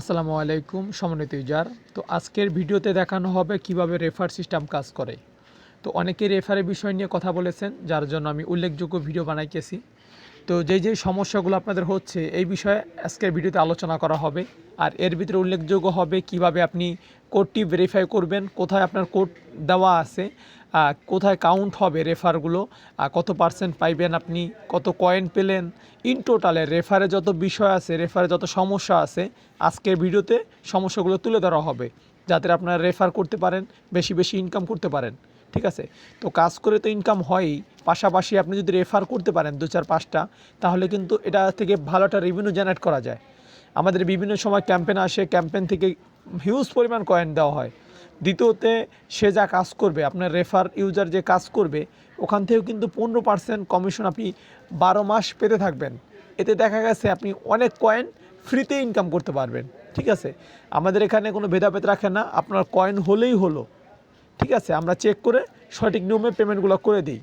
আসসালামু আলাইকুম, সমন্বিত ইউজার। তো আজকের ভিডিওতে দেখানো হবে কীভাবে রেফার সিস্টেম কাজ করে। তো অনেকে রেফারের বিষয় নিয়ে কথা বলেছেন, যার জন্য আমি উল্লেখযোগ্য ভিডিও বানাইতেছি। তো যেই যেই সমস্যাগুলো আপনাদের হচ্ছে, এই বিষয়ে আজকের ভিডিওতে আলোচনা করা হবে। আর এর ভিতরে উল্লেখযোগ্য হবে কীভাবে আপনি কোডটি ভেরিফাই করবেন, কোথায় আপনার কোড দেওয়া আছে। কোথায় কাউন্ট হবে রেফারগুলো কত পার্সেন্ট পাইবেন আপনি, কত কয়েন পেলেন ইন টোটালে রেফারে যত বিষয় আছে রেফারে যত সমস্যা আছে, আজকের ভিডিওতে সমস্যাগুলো তুলে ধরা হবে, যাতে আপনারা রেফার করতে পারেন, বেশি বেশি ইনকাম করতে পারেন, ঠিক আছে? তো কাজ করে তো ইনকাম হয়ই, পাশাপাশি আপনি যদি রেফার করতে পারেন দু চার পাঁচটা, তাহলে কিন্তু এটা থেকে ভালো একটা রেভিনিউ জেনারেট করা যায়। আমাদের বিভিন্ন সময় ক্যাম্পেন আসে ক্যাম্পেন থেকে হিউজ পরিমাণ কয়েন দেওয়া হয়। দ্বিতীয়তে, সে যা কাজ করবে, আপনার রেফার ইউজার যে কাজ করবে, ওখান থেকেও কিন্তু পনেরো পার্সেন্ট কমিশন আপনি বারো মাস পেতে থাকবেন। এতে দেখা গেছে আপনি অনেক কয়েন ফ্রিতে ইনকাম করতে পারবেন, ঠিক আছে? আমাদের এখানে কোনো ভেদাভেদ রাখে না, আপনার কয়েন হলেই হলো, ঠিক আছে? আমরা চেক করে সঠিক নিয়মে পেমেন্টগুলো করে দিই।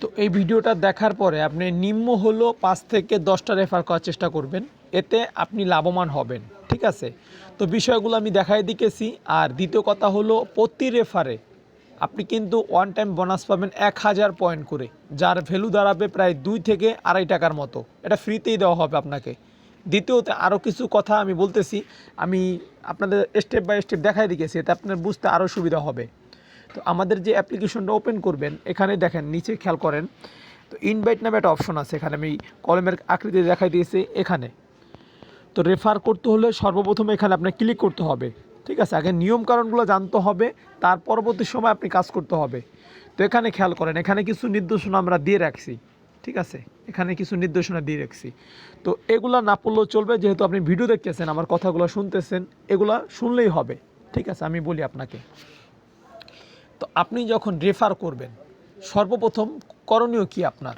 তো এই ভিডিওটা দেখার পরে আপনি নিম্ন হলো পাঁচ থেকে দশটা রেফার করার চেষ্টা করবেন, এতে আপনি লাভবান হবেন। ঠিক আছে? তো বিষয়গুলো আমি দেখাই দিকেছি আর দ্বিতীয় কথা হলো, প্রতি রেফারে আপনি কিন্তু ওয়ান টাইম বোনাস পাবেন এক হাজার পয়েন্ট করে, যার ভ্যালু দাঁড়াবে প্রায় দুই থেকে আড়াই টাকার মতো। এটা ফ্রিতেই দেওয়া হবে আপনাকে। দ্বিতীয়তে আরও কিছু কথা আমি বলতেছি, আমি আপনাদের স্টেপ বাই স্টেপ দেখাই দিকেছি এতে আপনার বুঝতে আরও সুবিধা হবে। তো আমাদের যে অ্যাপ্লিকেশনটা ওপেন করবেন, এখানে দেখেন, নিচে খেয়াল করেন, তো ইনভাইট নামে একটা অপশন আছে, এখানে আমি কলমের আকৃতি দেখাই দিয়েছি, এখানে। তো রেফার করতে হলে সর্বপ্রথম এখানে আপনার ক্লিক করতে হবে। ঠিক আছে? আগে নিয়ম কারণগুলো জানতে হবে, তার পরবর্তী সময় আপনি কাজ করতে হবে। তো এখানে খেয়াল করেন, এখানে কিছু নির্দেশনা আমরা দিয়ে রাখছি। ঠিক আছে? এখানে কিছু নির্দেশনা দিয়ে রাখছি। তো এগুলা না পড়লেও চলবে, যেহেতু আপনি ভিডিও দেখতেছেন, আমার কথাগুলো শুনতেছেন, এগুলা শুনলেই হবে। ঠিক আছে? আমি বলি আপনাকে। তো আপনি যখন রেফার করবেন, সর্বপ্রথম করণীয় কি আপনার?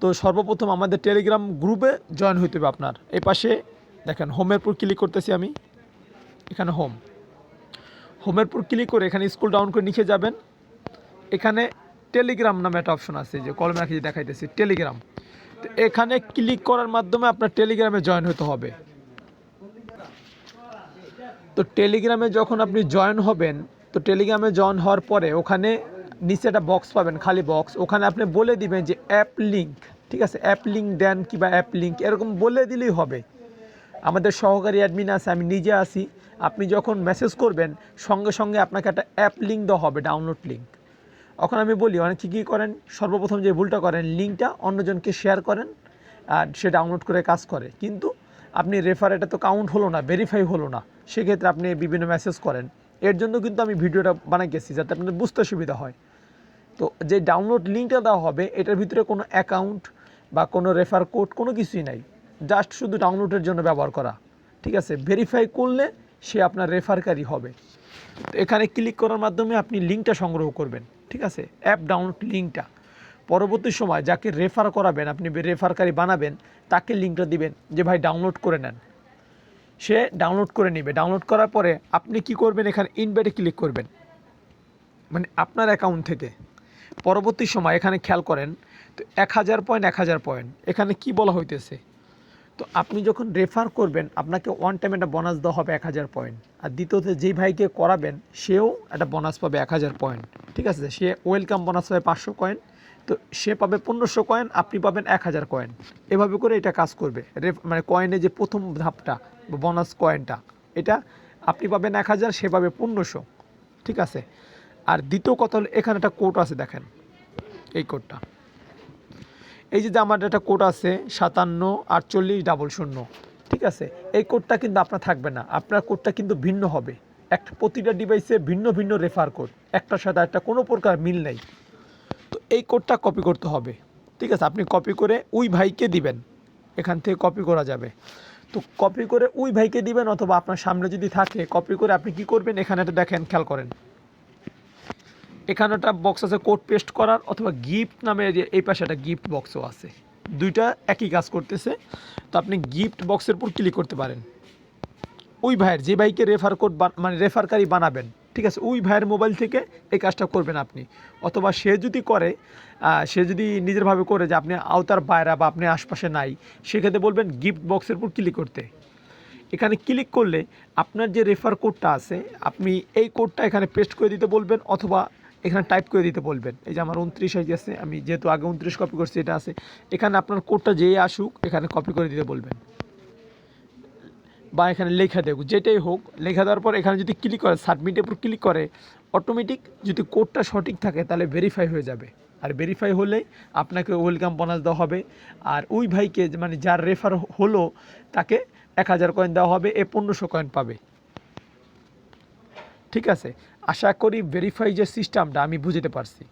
তো সর্বপ্রথম আমাদের টেলিগ্রাম গ্রুপে জয়েন হইতে হবে আপনার। এই পাশে দেখেন হোমের উপর ক্লিক করতেছি আমি। এখানে হোম হোমের উপর ক্লিক করে এখানে স্কুল ডাউন করে নিচে যাবেন। এখানে টেলিগ্রাম নামে একটা অপশন আছে, যে কলমে রাখি দেখাইতেছি টেলিগ্রাম তো এখানে ক্লিক করার মাধ্যমে আপনার টেলিগ্রামে জয়েন হতে হবে। তো টেলিগ্রামে যখন আপনি জয়েন হবেন, তো টেলিগ্রামে জয়েন হওয়ার পরে ওখানে নিচে একটা বক্স পাবেন, খালি বক্স ওখানে আপনি বলে দিবেন যে অ্যাপ লিঙ্ক ঠিক আছে? অ্যাপ লিঙ্ক দেন কিংবা অ্যাপ লিঙ্ক এরকম বলে দিলেই হবে। আমাদের সহকারী অ্যাডমিন আছে, আমি নিজে আসি আপনি যখন মেসেজ করবেন, সঙ্গে সঙ্গে আপনাকে একটা অ্যাপ লিঙ্ক দেওয়া হবে ডাউনলোড লিঙ্ক এখন আমি বলি, অনেকে কী করেন? সর্বপ্রথম যে ভুলটা করেন লিঙ্কটা অন্যজনকে শেয়ার করেন, আর সে ডাউনলোড করে কাজ করে। কিন্তু আপনি রেফার এটা তো কাউন্ট হলো না ভেরিফাই হলো না। সেক্ষেত্রে আপনি বিভিন্ন মেসেজ করেন। এর জন্য কিন্তু আমি ভিডিওটা বানাই গেছি যাতে আপনাদের বুঝতে সুবিধা হয়। তো যে ডাউনলোড লিঙ্কটা দেওয়া হবে, এটার ভিতরে কোনো অ্যাকাউন্ট বা কোনো রেফার কোড কোনো কিছুই নাই। জাস্ট শুধু ডাউনলোডের জন্য ব্যবহার করা। ঠিক আছে? ভেরিফাই করলে সে আপনার রেফারকারী হবে। তো এখানে ক্লিক করার মাধ্যমে আপনি লিঙ্কটা সংগ্রহ করবেন। ঠিক আছে? অ্যাপ ডাউনলোড লিঙ্কটা পরবর্তী সময় যাকে রেফার করাবেন, আপনি রেফারকারী বানাবেন, তাকে লিঙ্কটা দিবেন যে, ভাই ডাউনলোড করে নেন। সে ডাউনলোড করে নেবে। ডাউনলোড করার পরে আপনি কি করবেন? এখানে ইনভাইটে ক্লিক করবেন। মানে আপনার অ্যাকাউন্ট থেকে। পরবর্তী সময় এখানে খেয়াল করেন, তো এক হাজার পয়েন্ট এক হাজার পয়েন্ট এখানে কি বলা হইতেছে? তো আপনি যখন রেফার করবেন, আপনাকে ওয়ান টাইম একটা বোনাস দেওয়া হবে এক হাজার পয়েন্ট আর দ্বিতীয়ত, যেই ভাইকে করাবেন, সেও একটা বোনাস পাবে এক হাজার পয়েন্ট ঠিক আছে? সে ওয়েলকাম বোনাস পাবে পাঁচশো কয়েন তো সে পাবে পনেরোশো কয়েন আপনি পাবেন এক হাজার কয়েন এভাবে করে এটা কাজ করবে। রেফ মানে কয়েনে যে প্রথম ধাপটা বোনাস কয়েনটা এটা আপনি পাবেন এক হাজার, সে পাবে পনেরোশো। ঠিক আছে? আর দ্বিতীয় কথা হলো, এখানে একটা কোড আছে, দেখেন। এই কোডটা এই যে আমার একটা কোড আছে সাতান্ন আটচল্লিশ ডাবল শূন্য, ঠিক আছে? এই কোডটা কিন্তু আপনার থাকবে না। আপনার কোডটা কিন্তু ভিন্ন হবে। একটা প্রতিটা ডিভাইসে ভিন্ন ভিন্ন রেফার কোড একটার সাথে একটা কোনো প্রকার মিল নেই। তো এই কোডটা কপি করতে হবে। ঠিক আছে? আপনি কপি করে ওই ভাইকে দিবেন। এখান থেকে কপি করা যাবে। তো কপি করে ওই ভাইকে দিবেন অথবা আপনার সামনে যদি থাকে কপি করে আপনি কি করবেন? এখানে একটা দেখেন, খেয়াল করেন। এখানে একটা বক্স আছে কোড পেস্ট করার অথবা গিফট নামে যে এই পাশে একটা গিফট বক্সও আছে। দুইটা একই কাজ করতেছে। তো আপনি গিফট বক্সের উপর ক্লিক করতে পারেন। ওই ভাইয়ের, যে ভাইকে রেফার কোড মানে রেফারকারী বানাবেন, ঠিক আছে? ওই ভাইয়ের মোবাইল থেকে এই কাজটা করবেন আপনি। অথবা সে যদি করে সে যদি নিজেরভাবে করে যে আপনি আওতার বাইরা বা আপনি আশপাশে নাই, সেক্ষেত্রে বলবেন গিফট বক্সের উপর ক্লিক করতে। এখানে ক্লিক করলে আপনার যে রেফার কোডটা আছে, আপনি এই কোডটা এখানে পেস্ট করে দিতে বলবেন অথবা এখানে টাইপ করে দিতে বলবেন। এই যে আমার উনত্রিশ হয়ে গেছে, আমি যেহেতু আগে উনত্রিশ কপি করছি, এটা আছে। এখানে আপনার কোডটা যেই আসুক, এখানে কপি করে দিতে বলবেন। বা এখানে লেখা দেব যেটাই হোক, লেখা দেওয়ার পর এখানে যদি ক্লিক করে সাবমিটের উপর ক্লিক করে অটোমেটিক যদি কোডটা সঠিক থাকে, তাহলে ভেরিফাই হয়ে যাবে। আর ভেরিফাই হলেই আপনাকে ওয়েলকাম বোনাস দেওয়া হবে। আর ওই ভাইকে মানে যার রেফার হলো, তাকে এক হাজার কয়েন দেওয়া হবে, এ পনেরোশো কয়েন পাবে। ঠিক আছে? আশা করি ভেরিফাই যে সিস্টেমটা আমি বুঝতে পারছি।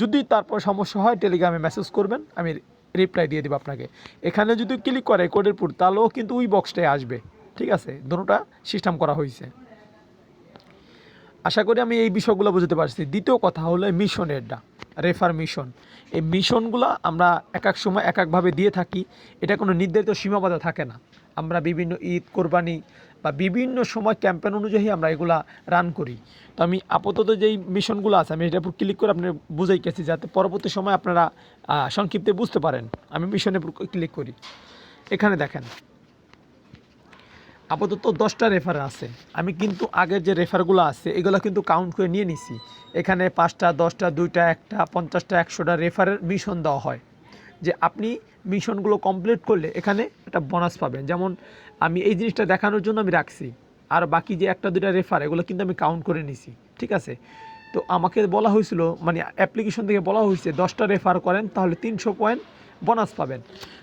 যদি তারপর সমস্যা হয় টেলিগ্রামে মেসেজ করবেন, আমি রিপ্লাই দিয়ে দেবো আপনাকে। এখানে যদি ক্লিক করে কোডের পুর তাহলেও কিন্তু ওই বক্সটাই আসবে। ঠিক আছে? দুটোটা সিস্টেম করা হয়েছে। আশা করি আমি এই বিষয়গুলো বুঝতে পারছি। দ্বিতীয় কথা হলো মিশনেরটা রেফার মিশন এই মিশনগুলো আমরা এক এক সময় এক একভাবে দিয়ে থাকি। এটা কোনো নির্ধারিত সীমাবদ্ধ থাকে না। আমরা বিভিন্ন ঈদ, কোরবানি বা বিভিন্ন সময় ক্যাম্পেন অনুযায়ী আমরা এগুলা রান করি। তো আমি আপাতত যেই মিশনগুলো আছে, আমি এটার উপর ক্লিক করে আপনার বুঝাই গেছি যাতে পরবর্তী সময় আপনারা সংক্ষিপ্তে বুঝতে পারেন। আমি মিশনের উপর ক্লিক করি। এখানে দেখেন আপাতত দশটা রেফার আছে। আমি কিন্তু আগের যে রেফারগুলো আছে, এগুলো কিন্তু কাউন্ট করে নিয়ে নিছি। এখানে পাঁচটা, দশটা, দুইটা, একটা, পঞ্চাশটা, একশোটা রেফারের মিশন দেওয়া হয়। যে আপনি মিশনগুলো কমপ্লিট করলে এখানে একটা বোনাস পাবেন। যেমন আমি এই জিনিসটা দেখানোর জন্য আমি রাখছি। আর বাকি যে একটা, দুইটা রেফার এগুলো কিন্তু আমি কাউন্ট করে নিছি। ঠিক আছে? তো আমাকে বলা হয়েছিল মানে অ্যাপ্লিকেশন থেকে বলা হয়েছে, দশটা রেফার করেন, তাহলে তিনশো পয়েন্ট বোনাস পাবেন।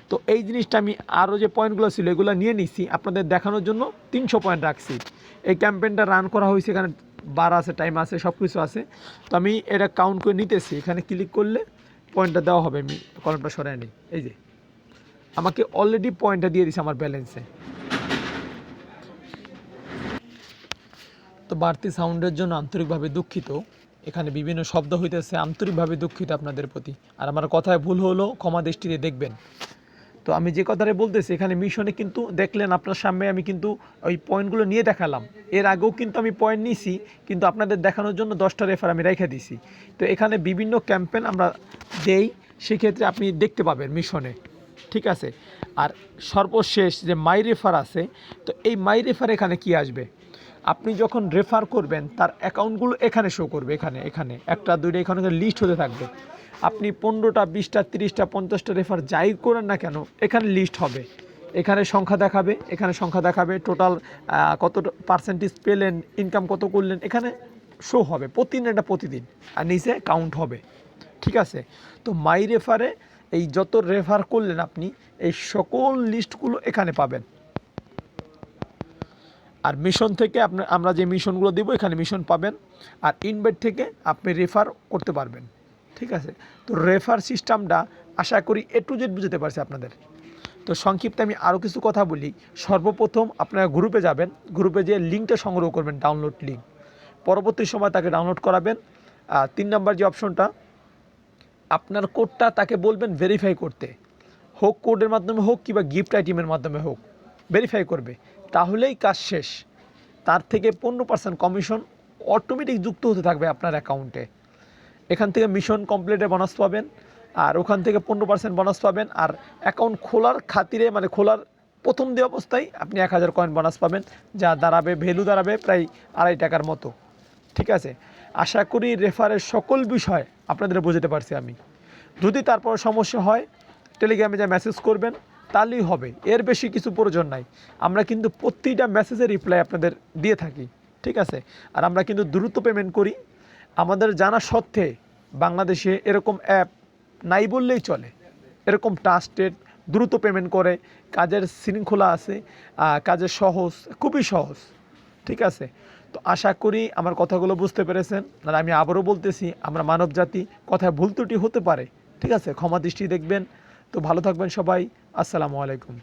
তো এই জিনিসটা আমি আরও যে পয়েন্টগুলো ছিল, এগুলো নিয়ে নিছি। আপনাদের দেখানোর জন্য তিনশো পয়েন্ট রাখছি। এই ক্যাম্পেইনটা রান করা হয়েছে, এখানে বার আছে টাইম আছে সব কিছু আছে। তো আমি এটা কাউন্ট করে নিতেছি। এখানে ক্লিক করলে পয়েন্টটা দেওয়া হবে, আমি কলমটা সরাই নিই। এই যে, আমাকে অলরেডি পয়েন্টটা দিয়ে দিছে আমার ব্যালেন্সে তো বাড়তি সাউন্ডের জন্য আন্তরিকভাবে দুঃখিত। এখানে বিভিন্ন শব্দ হইতেছে, আন্তরিকভাবে দুঃখিত আপনাদের প্রতি। আর আমার কথায় ভুল হলো, ক্ষমা দৃষ্টিতে দেখবেন। তো আমি যে কথাটা বলতেছি, এখানে মিশনে কিন্তু দেখলেন আপনার সামনে আমি কিন্তু ওই পয়েন্টগুলো নিয়ে দেখালাম। এর আগেও কিন্তু আমি পয়েন্ট নিছি, কিন্তু আপনাদের দেখানোর জন্য দশটা রেফার আমি রেখে দিছি। তো এখানে বিভিন্ন ক্যাম্পেন আমরা দেই, সেক্ষেত্রে আপনি দেখতে পাবেন মিশনে। ঠিক আছে? আর সর্বশেষ যে মাই রেফার আছে, তো এই মাই রেফার এখানে কি আসবে? আপনি যখন রেফার করবেন, তার অ্যাকাউন্টগুলো এখানে শো করবে, এখানে এখানে। একটা, দুইটা, এখানে লিস্ট হতে থাকবে। আপনি পনেরোটা, বিশটা, তিরিশটা, পঞ্চাশটা রেফার যাই করেন না কেন, এখানে লিস্ট হবে। এখানে সংখ্যা দেখাবে, এখানে সংখ্যা দেখাবে টোটাল কত পার্সেন্টেজ পেলেন ইনকাম কত করলেন, এখানে শো হবে, প্রতিদিন এটা প্রতিদিন। আর নিচে কাউন্ট হবে। ঠিক আছে? তো মাই রেফারে এই যত রেফার করলেন আপনি, এই সকল লিস্টগুলো এখানে পাবেন। আর মিশন থেকে আপনার আমরা যে মিশনগুলো দেবো, এখানে মিশন পাবেন। আর ইনভাইট থেকে আপনি রেফার করতে পারবেন। ঠিক আছে? তো রেফার সিস্টেমটা আশা করি এ টু জেড বুঝতে পারছি আপনাদের। তো সংক্ষিপ্তে আমি আরও কিছু কথা বলি। সর্বপ্রথম আপনারা গ্রুপে যাবেন। গ্রুপে যে লিঙ্কটা সংগ্রহ করবেন ডাউনলোড লিঙ্ক পরবর্তী সময় তাকে ডাউনলোড করাবেন। আর তিন নাম্বার যে অপশনটা আপনার কোডটা তাকে বলবেন ভেরিফাই করতে। হোক কোডের মাধ্যমে হোক কিংবা গিফট আইটেমের মাধ্যমে হোক ভেরিফাই করবে। তাহলেই কাজ শেষ। তার থেকে পনেরো পার্সেন্ট কমিশন অটোমেটিক যুক্ত হতে থাকবে আপনার অ্যাকাউন্টে এখান থেকে মিশন কমপ্লিটে বোনাস পাবেন, আর ওখান থেকে পনেরো পার্সেন্ট বোনাস পাবেন, আর অ্যাকাউন্ট খোলার খাতিরে মানে খোলার প্রথম দিয়ে অবস্থায় আপনি এক হাজার কয়েন বোনাস পাবেন, যা দাঁড়াবে ভ্যালু দাঁড়াবে প্রায় আড়াই টাকার মতো। ঠিক আছে? আশা করি রেফারের সকল বিষয় আপনাদের বুঝতে পারছি আমি। যদি তারপর সমস্যা হয় টেলিগ্রামে যা মেসেজ করবেন তাহলেই হবে। এর বেশি কিছু প্রয়োজন নাই। আমরা কিন্তু প্রতিটা মেসেজের রিপ্লাই আপনাদের দিয়ে থাকি, ঠিক আছে? আর আমরা কিন্তু দ্রুত পেমেন্ট করি। আমাদের জানা সত্ত্বে বাংলাদেশে এরকম অ্যাপ নাই বললেই চলে। এরকম ট্রাস্টেড দ্রুত পেমেন্ট করে। কাজের শৃঙ্খলা আছে কাজের সহজ, খুবই সহজ, ঠিক আছে? তো আশা করি আমার কথাগুলো বুঝতে পেরেছেন। আর আমি আবারও বলতেছি, আমরা মানব জাতি কথায় ভুল ত্রুটি হতে পারে, ঠিক আছে? ক্ষমা দৃষ্টি দেখবেন। তো ভালো থাকবেন সবাই। আসসালামু আলাইকুম।